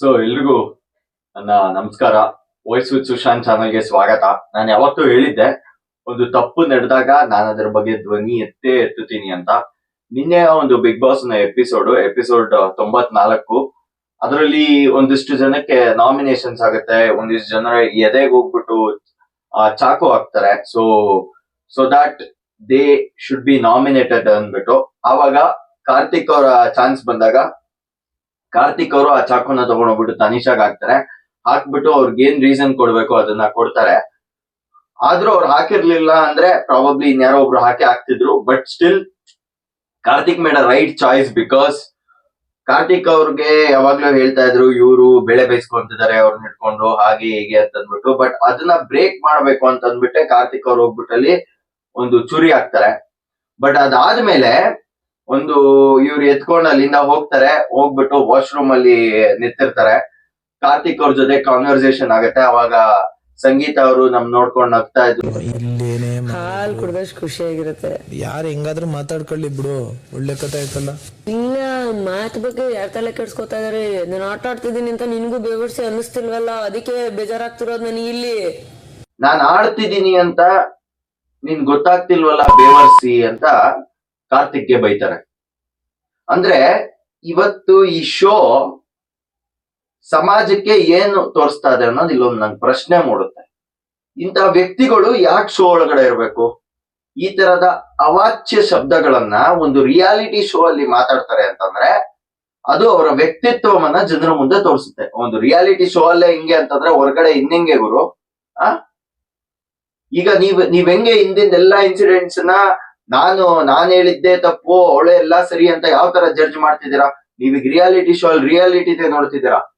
So ಎಲ್ರಿಗೂ ನನ್ನ ನಮಸ್ಕಾರ. ವಾಯ್ಸ್ ವಿತ್ ಸುಶಾಂತ್ ಚಾನಲ್ಗೆ ಸ್ವಾಗತ. ನಾನು ಯಾವತ್ತೂ ಹೇಳಿದ್ದೆ, ಒಂದು ತಪ್ಪು ನಡೆದಾಗ ನಾನು ಅದರ ಬಗ್ಗೆ ಧ್ವನಿ ಎತ್ತೇ ಎತ್ತುತ್ತೀನಿ ಅಂತ. ನಿನ್ನೆ ಒಂದು ಬಿಗ್ ಬಾಸ್ನ ಎಪಿಸೋಡ್ ಎಪಿಸೋಡ್ ತೊಂಬತ್ನಾಲ್ಕು. ಅದರಲ್ಲಿ ಒಂದಿಷ್ಟು ಜನಕ್ಕೆ ನಾಮಿನೇಷನ್ಸ್ ಆಗುತ್ತೆ, ಒಂದಿಷ್ಟು ಜನರ ಎದೆಗೆ ಹೋಗ್ಬಿಟ್ಟು ಚಾಕು ಹಾಕ್ತಾರೆ. So so that they should be nominated ಅಂದ್ಬಿಟ್ಟು. ಆವಾಗ ಕಾರ್ತಿಕ್ ಅವರ ಚಾನ್ಸ್ ಬಂದಾಗ, ಕಾರ್ತಿಕ್ ಅವರು ಆ ಚಾಕುನ ತಗೊಂಡೋಗ್ಬಿಟ್ಟು ತನಿಷಾಗ್ ಹಾಕ್ತಾರೆ. ಹಾಕ್ಬಿಟ್ಟು ಅವ್ರಿಗೆ ಏನ್ ರೀಸನ್ ಕೊಡ್ಬೇಕು ಅದನ್ನ ಕೊಡ್ತಾರೆ. ಆದ್ರೂ ಅವ್ರು ಹಾಕಿರ್ಲಿಲ್ಲ ಅಂದ್ರೆ ಪ್ರಾಬಬ್ಲಿ ಇನ್ಯಾರೋ ಒಬ್ರು ಹಾಕಿ ಹಾಕ್ತಿದ್ರು but still Karthik made right choice because Karthik ಅವ್ರಿಗೆ ಯಾವಾಗ್ಲೂ ಹೇಳ್ತಾ ಇದ್ರು, ಇವರು ಬೆಳೆ ಬೇಯಿಸ್ಕೊಂತಿದ್ದಾರೆ ಅವ್ರನ್ನ ಇಟ್ಕೊಂಡು ಹಾಗೆ ಹೀಗೆ ಅಂತ ಅಂದ್ಬಿಟ್ಟು ಬಟ್ ಅದನ್ನ ಬ್ರೇಕ್ ಮಾಡ್ಬೇಕು ಅಂತ ಅಂದ್ಬಿಟ್ಟೆ ಕಾರ್ತಿಕ್ ಅವ್ರು ಹೋಗ್ಬಿಟ್ಟಲ್ಲಿ ಒಂದು ಚುರಿ ಹಾಕ್ತಾರೆ. ಬಟ್ ಅದಾದ್ಮೇಲೆ ಒಂದು ಇವ್ರು ಎತ್ಕೊಂಡು ಅಲ್ಲಿಂದ ಹೋಗ್ತಾರೆ ಹೋಗ್ಬಿಟ್ಟು ವಾಶ್ರೂಮ್ ಅಲ್ಲಿ ನಿಂತಿರ್ತಾರೆ. ಕಾರ್ತಿಕ್ ಅವ್ರ ಜೊತೆ ಕಾನ್ವರ್ಸೇಷನ್ ಆಗತ್ತೆ. ಅವಾಗ ಸಂಗೀತ ಅವರು ನಮ್ ನೋಡ್ಕೊಂಡು ನಗ್ತಾ ಇದ್ರು. ಇಲ್ಲೇನೆ ಹಾಲ್ ಕುಡ್ದಷ್ಟು ಖುಷಿಯಾಗಿರುತ್ತೆ ಯಾರು ಹೆಂಗಾದ್ರೂ ಮಾತಾಡ್ಕೊಳ್ಳಿ ಬಿಡು. ಒಳ್ಳೆ ಕಥೆ ಆಯ್ತಲ್ಲ. ಇಲ್ಲ ಮಾತ್ ಬಗ್ಗೆ ಯಾರ್ ತಲೆ ಕೆಡ್ಸ್ಕೊತಾ ಇದಾರೆ? ನಾನು ಆಟ ಆಡ್ತಿದ್ದೀನಿ ಅಂತ ನಿನ್ಗೂ ಬೇವರ್ಸಿ ಅನ್ನಿಸ್ತಿಲ್ವಲ್ಲ? ಅದಕ್ಕೆ ಬೇಜಾರಾಗ್ತಿರೋದು ನನಗೆ ಇಲ್ಲಿ. ನಾನ್ ಆಡ್ತಿದ್ದೀನಿ ಅಂತ ನಿನ್ ಗೊತ್ತಾಗ್ತಿಲ್ವಲ್ಲ ಬೇವರ್ಸಿ ಅಂತ? ಕಾರ್ತಿಕ್ಗೆ ಬೈತಾರೆ. ಅಂದ್ರೆ ಇವತ್ತು ಈ ಶೋ ಸಮಾಜಕ್ಕೆ ಏನು ತೋರಿಸ್ತಾ ಇದೆ ಅನ್ನೋದು ಇಲ್ಲೊಂದು ನಂಗೆ ಪ್ರಶ್ನೆ ಮೂಡುತ್ತೆ. ಇಂತಹ ವ್ಯಕ್ತಿಗಳು ಯಾಕೆ ಶೋ ಒಳಗಡೆ ಇರಬೇಕು? ಈ ತರದ ಅವಾಚ್ಯ ಶಬ್ದಗಳನ್ನ ಒಂದು ರಿಯಾಲಿಟಿ ಶೋ ಅಲ್ಲಿ ಮಾತಾಡ್ತಾರೆ ಅಂತಂದ್ರೆ ಅದು ಅವರ ವ್ಯಕ್ತಿತ್ವವನ್ನ ಜನರ ಮುಂದೆ ತೋರಿಸುತ್ತೆ. ಒಂದು ರಿಯಾಲಿಟಿ ಶೋ ಅಲ್ಲೇ ಹಿಂಗೆ ಅಂತಂದ್ರೆ ಹೊರಗಡೆ ಇನ್ನಿಂಗೆ ಗುರು, ಆ? ಈಗ ನೀವ್ ನೀವ್ ಹೆಂಗೆ ಹಿಂದಿನ ಎಲ್ಲಾ ಇನ್ಸಿಡೆಂಟ್ಸ್ನ ನಾನು, ನಾನ್ ಹೇಳಿದ್ದೆ ತಪ್ಪು, ಅವಳೆ ಎಲ್ಲಾ ಸರಿ ಅಂತ ಯಾವ ತರ ಜಡ್ಜ್ ಮಾಡ್ತಿದ್ದೀರಾ? ನೀವೀಗ ರಿಯಾಲಿಟಿ ಶೋ ಅಲ್ಲಿ ರಿಯಾಲಿಟಿ ನೋಡ್ತಿದ್ದೀರಾ?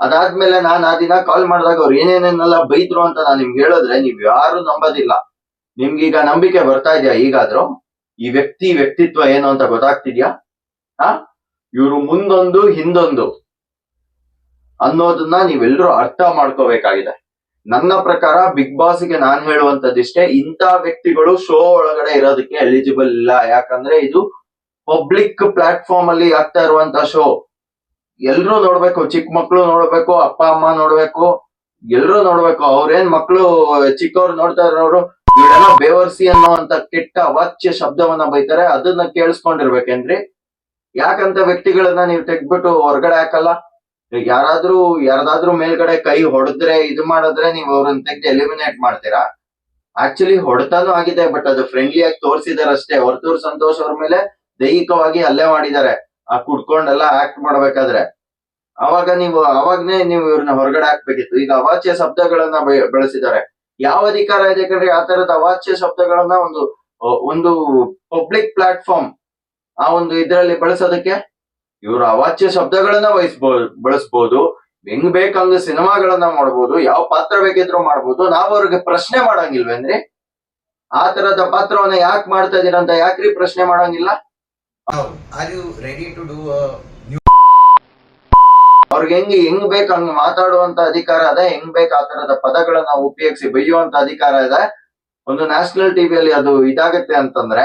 ಅದಾದ್ಮೇಲೆ ನಾನ್ ಆ ದಿನ ಕಾಲ್ ಮಾಡಿದಾಗ ಅವ್ರು ಏನೇನೇನೆಲ್ಲ ಬೈದ್ರು ಅಂತ ನಾನು ನಿಮ್ಗೆ ಹೇಳಿದ್ರೆ ನೀವ್ ಯಾರು ನಂಬೋದಿಲ್ಲ. ನಿಮ್ಗೀಗ ನಂಬಿಕೆ ಬರ್ತಾ ಇದೆಯಾ ಈಗಾದ್ರೂ? ಈ ವ್ಯಕ್ತಿ ವ್ಯಕ್ತಿತ್ವ ಏನು ಅಂತ ಗೊತ್ತಾಗ್ತಿದ್ಯಾ? ಆ? ಇವ್ರು ಮುಂದೊಂದು ಹಿಂದೊಂದು ಅನ್ನೋದನ್ನ ನೀವೆಲ್ಲರೂ ಅರ್ಥ ಮಾಡ್ಕೋಬೇಕಾಗಿದೆ. ನನ್ನ ಪ್ರಕಾರ ಬಿಗ್ ಬಾಸ್ಗೆ ನಾನ್ ಹೇಳುವಂತದ್ದಿಷ್ಟೇ ಇಂಥ ವ್ಯಕ್ತಿಗಳು ಶೋ ಒಳಗಡೆ ಇರೋದಕ್ಕೆ ಎಲಿಜಿಬಲ್ ಇಲ್ಲ. ಯಾಕಂದ್ರೆ ಇದು ಪಬ್ಲಿಕ್ ಪ್ಲಾಟ್ಫಾರ್ಮ್ ಅಲ್ಲಿ ಆಗ್ತಾ ಇರುವಂತ ಶೋ ಎಲ್ರು ನೋಡ್ಬೇಕು ಚಿಕ್ಕ ಮಕ್ಳು ನೋಡ್ಬೇಕು, ಅಪ್ಪ, ಅಮ್ಮ ನೋಡ್ಬೇಕು, ಎಲ್ರು ನೋಡ್ಬೇಕು. ಅವ್ರೇನ್ ಮಕ್ಕಳು ಚಿಕ್ಕವ್ರು ನೋಡ್ತಾ ಇರೋರು, ಇವರೆಲ್ಲ ಬೇವರ್ಸಿ ಅನ್ನೋಂತ ಕೆಟ್ಟ ಅವಾಚ್ಯ ಶಬ್ದವನ್ನ ಬೈತಾರೆ. ಅದನ್ನ ಕೇಳಿಸ್ಕೊಂಡಿರ್ಬೇಕೇನ್ರಿ ಯಾಕಂತ ವ್ಯಕ್ತಿಗಳನ್ನ ನೀವು ತೆಗ್ದ್ಬಿಟ್ಟು ಹೊರಗಡೆ ಹಾಕಲ್ಲ? ಯಾರಾದ್ರೂ, ಯಾರ್ದಾದ್ರೂ ಮೇಲ್ಗಡೆ ಕೈ ಹೊಡೆದ್ರೆ, ಇದು ಮಾಡಿದ್ರೆ ನೀವು ಅವ್ರನ್ನ ತೆಗ್ದು ಎಲಿಮಿನೇಟ್ ಮಾಡ್ತೀರಾ? ಆಕ್ಚುಲಿ ಹೊಡೆತಾನು ಆಗಿದೆ ಬಟ್ ಅದು ಫ್ರೆಂಡ್ಲಿ ಆಗಿ ತೋರಿಸಿದಾರೆ ಅಷ್ಟೇ ಹೊರತೂರ್ ಸಂತೋಷ್ ಅವ್ರ ಮೇಲೆ ದೈಹಿಕವಾಗಿ ಅಲ್ಲೇ ಮಾಡಿದ್ದಾರೆ ಆ ಕುಡ್ಕೊಂಡೆಲ್ಲ ಆಕ್ಟ್ ಮಾಡ್ಬೇಕಾದ್ರೆ. ಅವಾಗ ನೀವು, ಅವಾಗ್ನೇ ನೀವು ಇವ್ರನ್ನ ಹೊರಗಡೆ ಹಾಕ್ಬೇಕಿತ್ತು. ಈಗ ಅವಾಚ್ಯ ಶಬ್ದಗಳನ್ನ ಬಳಸಿದ್ದಾರೆ ಯಾವ ಅಧಿಕಾರ ಇದೆ ಕಣ್ರಿ? ಆ ತರದ ಅವಾಚ್ಯ ಶಬ್ದಗಳನ್ನ ಒಂದು ಒಂದು ಪಬ್ಲಿಕ್ ಪ್ಲಾಟ್ಫಾರ್ಮ್ ಆ ಒಂದು ಇದರಲ್ಲಿ ಬಳಸೋದಕ್ಕೆ? ಇವರು ಅವಾಚ್ಯ ಶಬ್ದಗಳನ್ನ ವಹಿಸ್ಬೋದು ಬಳಸ್ಬೋದು. ಹೆಂಗ್ ಬೇಕಂದ್ರೆ ಸಿನಿಮಾಗಳನ್ನ ಮಾಡ್ಬೋದು. ಯಾವ ಪಾತ್ರ ಬೇಕಿದ್ರು ಮಾಡ್ಬೋದು. ನಾವ್ ಅವ್ರಿಗೆ ಪ್ರಶ್ನೆ ಮಾಡಂಗಿಲ್ವೇನ್ರಿ? ಆ ತರದ ಪಾತ್ರವನ್ನ ಯಾಕೆ ಮಾಡ್ತಾ ಇದೀರ ಅಂತ ಯಾಕ್ರಿ ಪ್ರಶ್ನೆ ಮಾಡಂಗಿಲ್ಲ? ಅವ್ರಿಗೆ ಹೆಂಗ್ ಹೆಂಗ್ ಬೇಕು ಹಂಗ್ ಮಾತಾಡುವಂತ ಅಧಿಕಾರ ಇದೆ ಹೆಂಗ್ ಬೇಕ ಆ ತರದ ಪದಗಳನ್ನ ಉಪಯೋಗಿಸಿ ಬೈಯುವಂತ ಅಧಿಕಾರ ಇದೆ ಒಂದು ನ್ಯಾಷನಲ್ ಟಿವಿಯಲ್ಲಿ ಅದು ಇದಾಗತ್ತೆ ಅಂತಂದ್ರೆ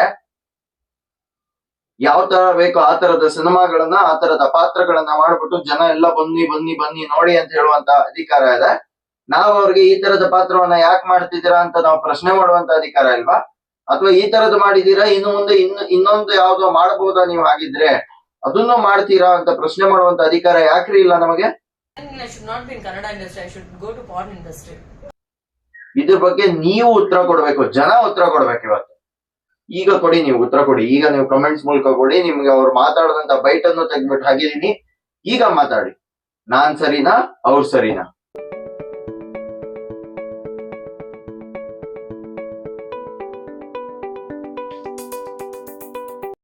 ಯಾವ ತರ ಬೇಕೋ ಆ ತರದ ಸಿನಿಮಾಗಳನ್ನ ಆ ತರದ ಪಾತ್ರಗಳನ್ನ ಮಾಡ್ಬಿಟ್ಟು ಜನ ಎಲ್ಲ ಬನ್ನಿ ಬನ್ನಿ ಬನ್ನಿ ನೋಡಿ ಅಂತ ಹೇಳುವಂತ ಅಧಿಕಾರ ಇದೆ. ನಾವ್ ಅವ್ರಿಗೆ ಈ ತರದ ಪಾತ್ರವನ್ನ ಯಾಕೆ ಮಾಡ್ತಿದ್ದೀರಾ ಅಂತ ನಾವು ಪ್ರಶ್ನೆ ಮಾಡುವಂತ ಅಧಿಕಾರ ಇಲ್ವಾ? ಅಥವಾ ಈ ತರದ ಮಾಡಿದೀರಾ ಇನ್ನು ಮುಂದೆ ಇನ್ನು ಇನ್ನೊಂದು ಯಾವ್ದೋ ಮಾಡಬಹುದಾ ನೀವು ಹಾಗಿದ್ರೆ? ಅದನ್ನು ಮಾಡ್ತೀರಾ ಅಂತ ಪ್ರಶ್ನೆ ಮಾಡುವಂತ ಅಧಿಕಾರ ಯಾಕ್ರಿ ಇಲ್ಲ ನಮಗೆ. ಇದ್ರ ಬಗ್ಗೆ ನೀವು ಉತ್ತರ ಕೊಡ್ಬೇಕು ಜನ ಉತ್ತರ ಕೊಡ್ಬೇಕು ಇವತ್ತು. ಈಗ ಕೊಡಿ, ನೀವು ಉತ್ತರ ಕೊಡಿ. ಈಗ ನೀವು ಕಮೆಂಟ್ಸ್ ಮೂಲಕ ಕೊಡಿ, ನಿಮ್ಗೆ ಅವ್ರು ಮಾತಾಡದಂತ ಬೈಟ್ ಅನ್ನು ತೆಗ್ದ್ಬಿಟ್ಟು ಹಾಕಿದೀನಿ ಈಗ ಮಾತಾಡಿ. ನಾನ್ ಸರಿನಾ, ಅವ್ರು ಸರಿನಾ?